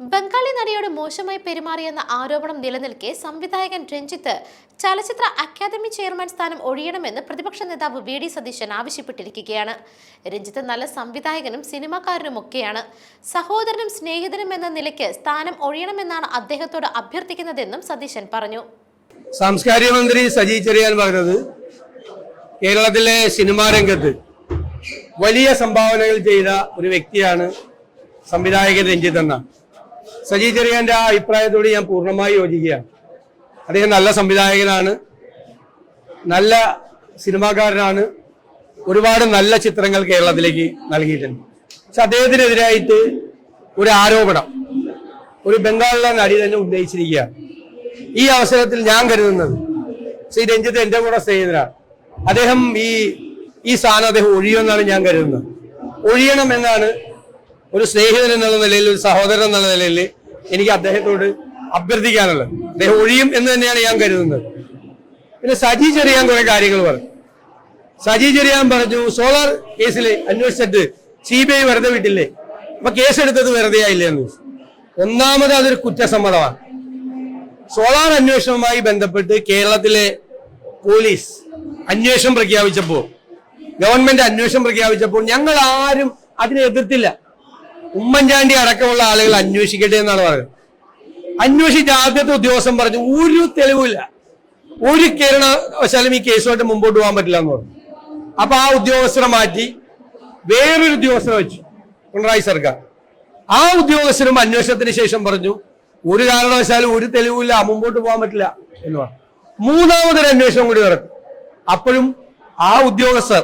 ബംഗാളി നടിയോട് മോശമായി പെരുമാറിയെന്ന ആരോപണം നിലനിൽക്കെ സംവിധായകൻ രഞ്ജിത്ത് ചലച്ചിത്ര അക്കാദമി ചെയർമാൻ സ്ഥാനം ഒഴിയണമെന്ന് പ്രതിപക്ഷ നേതാവ് വി ഡി സതീശൻ ആവശ്യപ്പെട്ടിരിക്കുകയാണ്. രഞ്ജിത്ത് നല്ല സംവിധായകനും സിനിമാക്കാരനുമൊക്കെയാണ്. സഹോദരനും സ്നേഹിതനും എന്ന നിലയ്ക്ക് സ്ഥാനം ഒഴിയണമെന്നാണ് അദ്ദേഹത്തോട് അഭ്യർത്ഥിക്കുന്നതെന്നും സതീശൻ പറഞ്ഞു. സാംസ്കാരിക മന്ത്രി സജി ചെറിയാൻ പറഞ്ഞത് കേരളത്തിലെ സിനിമാ രംഗത്ത് വലിയ സംഭാവനകൾ ചെയ്ത ഒരു വ്യക്തിയാണ് സംവിധായകൻ രഞ്ജിത്ത് എന്ന സജി ചെറിയാന്റെ ആ അഭിപ്രായത്തോട് ഞാൻ പൂർണമായി യോജിക്കുകയാണ് അദ്ദേഹം നല്ല സംവിധായകനാണ്. നല്ല സിനിമാക്കാരനാണ്. ഒരുപാട് നല്ല ചിത്രങ്ങൾ കേരളത്തിലേക്ക് നൽകിയിട്ടുണ്ട്. പക്ഷെ അദ്ദേഹത്തിനെതിരായിട്ട് ഒരു ആരോപണം ഒരു ബംഗാളിലെ നടി തന്നെ ഉന്നയിച്ചിരിക്കുകയാണ്. ഈ അവസരത്തിൽ ഞാൻ കരുതുന്നത് ശ്രീ രഞ്ജിത്ത് എന്റെ കൂടെ സ്നേഹിതനാണ് അദ്ദേഹം ഈ ഈ സ്ഥാനം അദ്ദേഹം ഒഴിയുമെന്നാണ് ഞാൻ കരുതുന്നത്. ഒഴിയണം എന്നാണ് ഒരു സ്നേഹിതൻ എന്നുള്ള നിലയിൽ ഒരു സഹോദരൻ എന്നുള്ള നിലയിൽ എനിക്ക് അദ്ദേഹത്തോട് അഭ്യർത്ഥിക്കാനുള്ളത്. അദ്ദേഹം ഒഴിയും എന്ന് തന്നെയാണ് ഞാൻ കരുതുന്നത്. പിന്നെ സജി ചെറിയാൻ കുറെ കാര്യങ്ങൾ പറഞ്ഞു. സജി ചെറിയാൻ പറഞ്ഞു സോളാർ കേസിൽ അന്വേഷിച്ചിട്ട് സി ബി ഐ വെറുതെ വിട്ടില്ലേ? അപ്പൊ കേസെടുത്തത് വെറുതെ ആയില്ലേ? എന്ന്. ഒന്നാമത് അതൊരു കുറ്റസമ്മതമാണ്. സോളാർ അന്വേഷണവുമായി ബന്ധപ്പെട്ട് കേരളത്തിലെ പോലീസ് അന്വേഷണം പ്രഖ്യാപിച്ചപ്പോൾ ഗവൺമെന്റ് അന്വേഷണം പ്രഖ്യാപിച്ചപ്പോൾ ഞങ്ങൾ ആരും അതിനെ എതിർത്തില്ല. ഉമ്മൻചാണ്ടി അടക്കമുള്ള ആളുകൾ അന്വേഷിക്കട്ടെ എന്നാണ് പറയുന്നത്. അന്വേഷിച്ച ആദ്യത്തെ ഉദ്യോഗസ്ഥൻ പറഞ്ഞു ഒരു തെളിവില്ല ഒരു കാരണവശാലും ഈ കേസുമായിട്ട് മുമ്പോട്ട് പോകാൻ പറ്റില്ല എന്ന് പറഞ്ഞു. അപ്പൊ ആ ഉദ്യോഗസ്ഥരെ മാറ്റി വേറൊരു ഉദ്യോഗസ്ഥനെ വെച്ചു പിണറായി സർക്കാർ. ആ ഉദ്യോഗസ്ഥരും അന്വേഷണത്തിന് ശേഷം പറഞ്ഞു ഒരു കാരണവശാലും ഒരു തെളിവില്ല മുമ്പോട്ട് പോകാൻ പറ്റില്ല എന്ന് പറഞ്ഞു. മൂന്നാമതൊരു അന്വേഷണം കൂടി നടക്കും. അപ്പോഴും ആ ഉദ്യോഗസ്ഥർ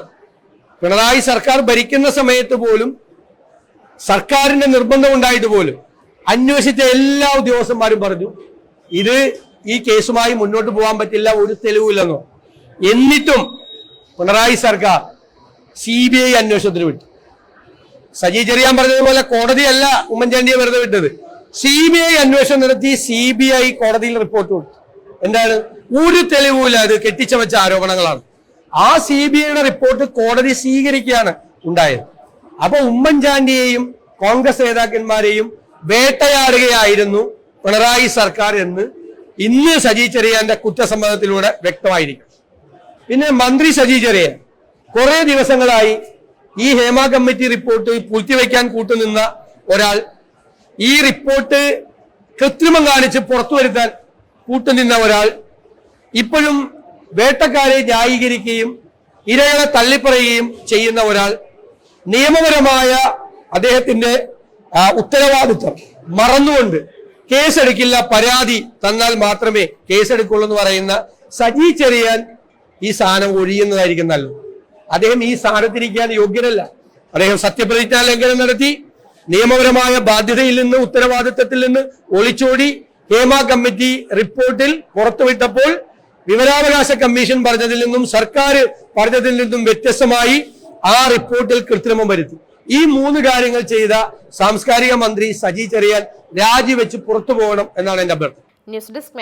പിണറായി സർക്കാർ ഭരിക്കുന്ന സമയത്ത് പോലും സർക്കാരിന്റെ നിർബന്ധം ഉണ്ടായിട്ട് പോലും അന്വേഷിച്ച എല്ലാ ഉദ്യോഗസ്ഥന്മാരും പറഞ്ഞു ഇത് ഈ കേസുമായി മുന്നോട്ട് പോകാൻ പറ്റില്ല ഒരു തെളിവില്ലെന്നോ. എന്നിട്ടും പിണറായി സർക്കാർ സി ബി ഐ അന്വേഷണത്തിന് വിട്ടു. സജി ചെറിയാൻ പറഞ്ഞതുപോലെ കോടതിയല്ല ഉമ്മൻചാണ്ടിയെ വെറുതെ വിട്ടത്. സി ബി ഐ അന്വേഷണം നടത്തി സി ബി ഐ കോടതിയിൽ റിപ്പോർട്ട് കൊടുത്തു. എന്താണ്? ഒരു തെളിവുമില്ല അത് കെട്ടിച്ചമച്ച ആരോപണങ്ങളാണ്. ആ സി ബി ഐയുടെ റിപ്പോർട്ട് കോടതി സ്വീകരിക്കുകയാണ് ഉണ്ടായത്. അപ്പൊ ഉമ്മൻചാണ്ടിയെയും കോൺഗ്രസ് നേതാക്കന്മാരെയും വേട്ടയാടുകയായിരുന്നു പിണറായി സർക്കാർ എന്ന് ഇന്ന് സജി ചെറിയാന്റെ കുറ്റസമ്മതത്തിലൂടെ വ്യക്തമായിരിക്കും. പിന്നെ മന്ത്രി സജി ചെറിയാൻ കുറെ ദിവസങ്ങളായി ഈ ഹേമ കമ്മിറ്റി റിപ്പോർട്ട് പൂഴ്ത്തിവെക്കാൻ കൂട്ടുനിന്ന ഒരാൾ ഈ റിപ്പോർട്ട് കൃത്രിമം കാണിച്ച് പുറത്തു വരുത്താൻ കൂട്ടുനിന്ന ഒരാൾ ഇപ്പോഴും വേട്ടക്കാരെ ന്യായീകരിക്കുകയും ഇരകളെ തള്ളിപ്പറയുകയും ചെയ്യുന്ന ഒരാൾ നിയമപരമായ അദ്ദേഹത്തിന്റെ ഉത്തരവാദിത്വം മറന്നുകൊണ്ട് കേസെടുക്കില്ല പരാതി തന്നാൽ മാത്രമേ കേസെടുക്കുള്ളൂ എന്ന് പറയുന്ന സജി ചെറിയാൻ ഈ സ്ഥാനം ഒഴിയുന്നതായിരിക്കും നല്ലത്. അദ്ദേഹം ഈ സ്ഥാനത്തിരിക്കാൻ യോഗ്യനല്ല അദ്ദേഹം സത്യപ്രതിജ്ഞാ ലംഘനം നടത്തി നിയമപരമായ ബാധ്യതയിൽ നിന്ന് ഉത്തരവാദിത്തത്തിൽ നിന്ന് ഒളിച്ചോടി ഹേമ കമ്മിറ്റി റിപ്പോർട്ടിൽ പുറത്തുവിട്ടപ്പോൾ വിവരാവകാശ കമ്മീഷൻ പറഞ്ഞതിൽ നിന്നും സർക്കാർ പറഞ്ഞതിൽ നിന്നും വ്യത്യസ്തമായി ആ റിപ്പോർട്ടിൽ കൃത്രിമം വരുത്തി. ഈ മൂന്ന് കാര്യങ്ങൾ ചെയ്ത സാംസ്കാരിക മന്ത്രി സജി ചെറിയാൻ രാജിവെച്ച് പുറത്തു പോകണം എന്നാണ് എന്റെ അഭ്യർത്ഥന. News desk